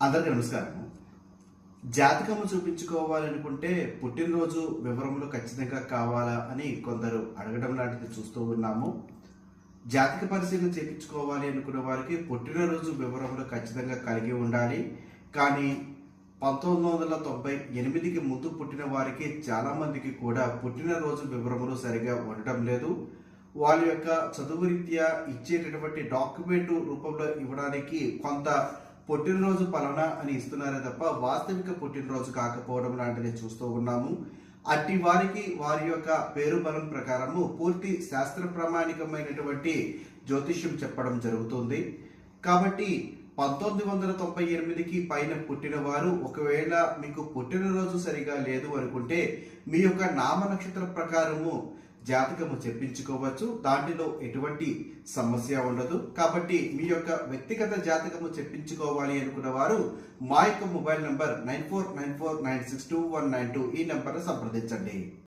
అందరికీ నమస్కారం జాతకము చూపించుకోవాలనుకుంటే పుట్టినరోజు వివరములు ఖచ్చితంగా కావాలా అని కొందరు అడగడం లాంటిది చూస్తూ ఉన్నాము. జాతక పరిశీలన చేయించుకోవాలి అనుకున్న వారికి పుట్టినరోజు వివరములు ఖచ్చితంగా కలిగి ఉండాలి. కానీ పంతొమ్మిది వందల తొంభై ఎనిమిదికి ముందు పుట్టిన వారికి చాలామందికి కూడా పుట్టినరోజు వివరములు సరిగా ఉండటం లేదు. వాళ్ళ యొక్క చదువు రీత్యా ఇచ్చేటటువంటి డాక్యుమెంట్ రూపంలో ఇవ్వడానికి కొంత పుట్టినరోజు పలానా అని ఇస్తున్నారే తప్ప వాస్తవిక పుట్టినరోజు కాకపోవడం లాంటిది చూస్తూ ఉన్నాము. అట్టి వారికి వారి యొక్క పేరు బలం ప్రకారము పూర్తి శాస్త్ర ప్రామాణికమైనటువంటి జ్యోతిష్యం చెప్పడం జరుగుతుంది. కాబట్టి పంతొమ్మిది వందల తొంభై ఎనిమిదికి పైన పుట్టిన వారు ఒకవేళ మీకు పుట్టినరోజు సరిగా లేదు అనుకుంటే మీ యొక్క నామ నక్షత్ర ప్రకారము జాతకము చెప్పించుకోవచ్చు. దాంట్లో ఎటువంటి సమస్య ఉండదు. కాబట్టి మీ యొక్క వ్యక్తిగత జాతకము చెప్పించుకోవాలి అనుకున్న వారు మా యొక్క mobile number nine four nine four nine six two one nine two ఈ నంబర్ను సంప్రదించండి.